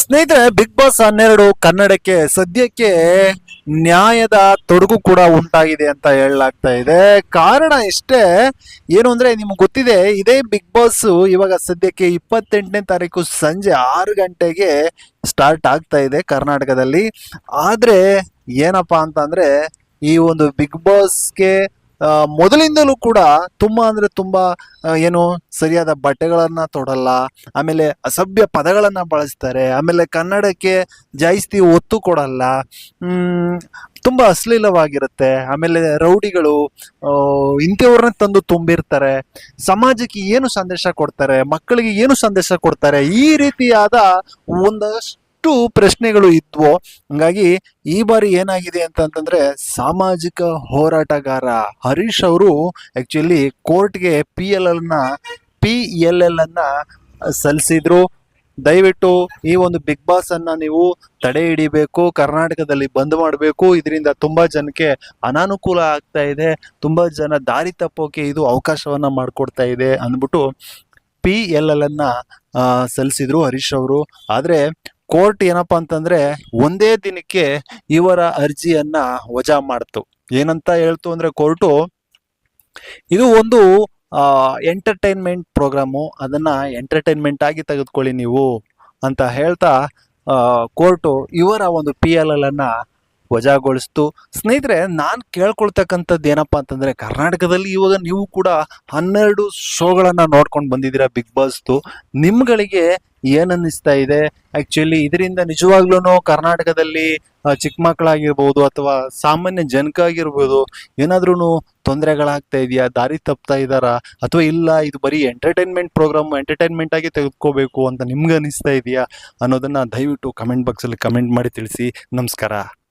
ಸ್ನೇಹಿತರೆ big boss ಹನ್ನೆರಡು ಕನ್ನಡಕ್ಕೆ ಸದ್ಯಕ್ಕೆ ನ್ಯಾಯದ ತೊಡಗು ಕೂಡ ಉಂಟಾಗಿದೆ ಅಂತ ಹೇಳಲಾಗ್ತಾ ಇದೆ. ಕಾರಣ ಇಷ್ಟೇ, ಏನು ಅಂದ್ರೆ ನಿಮ್ಗೆ ಗೊತ್ತಿದೆ, ಇದೇ ಬಿಗ್ ಬಾಸ್ ಇವಾಗ ಸದ್ಯಕ್ಕೆ ಇಪ್ಪತ್ತೆಂಟನೇ ತಾರೀಕು ಸಂಜೆ ಆರು ಗಂಟೆಗೆ ಸ್ಟಾರ್ಟ್ ಆಗ್ತಾ ಇದೆ ಕರ್ನಾಟಕದಲ್ಲಿ. ಆದ್ರೆ ಏನಪ್ಪಾ ಅಂತಂದ್ರೆ, ಈ ಒಂದು ಬಿಗ್ ಬಾಸ್ಗೆ ಮೊದಲಿಂದಲೂ ಕೂಡ ತುಂಬಾ ಅಂದ್ರೆ ತುಂಬಾ ಏನು ಸರಿಯಾದ ಬಟ್ಟೆಗಳನ್ನು ತೊಡಲ್ಲ, ಆಮೇಲೆ ಅಸಭ್ಯ ಪದಗಳನ್ನು ಬಳಸ್ತಾರೆ, ಆಮೇಲೆ ಕನ್ನಡಕ್ಕೆ ಜಾಸ್ತಿ ಒತ್ತು ಕೊಡಲ್ಲ ತುಂಬ ಅಶ್ಲೀಲವಾಗಿರುತ್ತೆ, ಆಮೇಲೆ ರೌಡಿಗಳು ಇಂಥವ್ರನ್ನ ತಂದು ತುಂಬಿರ್ತಾರೆ, ಸಮಾಜಕ್ಕೆ ಏನು ಸಂದೇಶ ಕೊಡ್ತಾರೆ, ಮಕ್ಕಳಿಗೆ ಏನು ಸಂದೇಶ ಕೊಡ್ತಾರೆ, ಈ ರೀತಿಯಾದ ಒಂದಷ್ಟು ಪ್ರಶ್ನೆಗಳು ಇದ್ವೋ, ಹಂಗಾಗಿ ಈ ಬಾರಿ ಏನಾಗಿದೆ ಅಂತಂತಂದ್ರೆ ಸಾಮಾಜಿಕ ಹೋರಾಟಗಾರ ಹರೀಶ್ ಅವರು ಆಕ್ಚುಲಿ ಕೋರ್ಟ್ಗೆ ಪಿ ಎಲ್ ಎಲ್ನ ಪಿ ಎಲ್ ಎಲ್ ಅನ್ನ ಸಲ್ಲಿಸಿದ್ರು. ದಯವಿಟ್ಟು ಈ ಒಂದು ಬಿಗ್ ಬಾಸ್ ಅನ್ನ ನೀವು ತಡೆ ಹಿಡಿಬೇಕು, ಕರ್ನಾಟಕದಲ್ಲಿ ಬಂದ್ ಮಾಡಬೇಕು. ಇದರಿಂದ ತುಂಬಾ ಜನಕ್ಕೆ ಅನಾನುಕೂಲ ಆಗ್ತಾ ಇದೆ. ತುಂಬಾ ಜನ ದಾರಿ ತಪ್ಪೋಕೆ ಇದು ಅವಕಾಶವನ್ನ ಮಾಡಿಕೊಡ್ತಾ ಇದೆ ಅಂದ್ಬಿಟ್ಟು ಪಿ ಎಲ್ ಎಲ್ ಅನ್ನ ಸಲ್ಲಿಸಿದ್ರು ಹರೀಶ್ ಅವರು. ಆದ್ರೆ ಕೋರ್ಟ್ ಏನಪ್ಪಾ ಅಂತಂದ್ರೆ ಒಂದೇ ದಿನಕ್ಕೆ ಇವರ ಅರ್ಜಿಯನ್ನ ವಜಾ ಮಾಡ್ತು. ಏನಂತ ಹೇಳ್ತು ಅಂದ್ರೆ ಕೋರ್ಟು, ಇದು ಒಂದು ಎಂಟರ್ಟೈನ್ಮೆಂಟ್ ಪ್ರೋಗ್ರಾಮು ಅದನ್ನ ಎಂಟರ್ಟೈನ್ಮೆಂಟ್ ಆಗಿ ತೆಗೆದುಕೊಳ್ಳಿ ನೀವು ಅಂತ ಹೇಳ್ತಾ ಕೋರ್ಟು ಇವರ ಒಂದು ಪಿ ಎಲ್ ಎಲ್ ಅನ್ನ ವಜಾಗೊಳಿಸ್ತು. ಸ್ನೇಹಿತರೆ, ನಾನು ಕೇಳ್ಕೊಳ್ತಕ್ಕಂಥದ್ದು ಏನಪ್ಪಾ ಅಂತಂದ್ರೆ ಕರ್ನಾಟಕದಲ್ಲಿ ಇವಾಗ ನೀವು ಕೂಡ ಹನ್ನೆರಡು ಶೋಗಳನ್ನು ನೋಡ್ಕೊಂಡು ಬಂದಿದ್ದೀರಾ ಬಿಗ್ ಬಾಸ್ದು. ನಿಮ್ಗಳಿಗೆ ಏನ್ ಅನ್ನಿಸ್ತಾ ಇದೆ? ಆಕ್ಚುಲಿ ಇದರಿಂದ ನಿಜವಾಗ್ಲೂ ಕರ್ನಾಟಕದಲ್ಲಿ ಚಿಕ್ಕ ಮಕ್ಕಳಾಗಿರ್ಬೋದು ಅಥವಾ ಸಾಮಾನ್ಯ ಜನಕ್ಕಾಗಿರ್ಬೋದು ಏನಾದ್ರೂ ತೊಂದರೆಗಳಾಗ್ತಾ ಇದೆಯಾ? ದಾರಿ ತಪ್ತಾ ಇದ್ದಾರಾ? ಅಥವಾ ಇಲ್ಲ, ಇದು ಬರೀ ಎಂಟರ್ಟೈನ್ಮೆಂಟ್ ಪ್ರೋಗ್ರಾಮ್ ಎಂಟರ್ಟೈನ್ಮೆಂಟ್ ಆಗಿ ತೆಗೆದುಕೋಬೇಕು ಅಂತ ನಿಮ್ಗೆ ಅನಿಸ್ತಾ ಇದೆಯಾ ಅನ್ನೋದನ್ನ ದಯವಿಟ್ಟು ಕಮೆಂಟ್ ಬಾಕ್ಸಲ್ಲಿ ಕಮೆಂಟ್ ಮಾಡಿ ತಿಳಿಸಿ. ನಮಸ್ಕಾರ.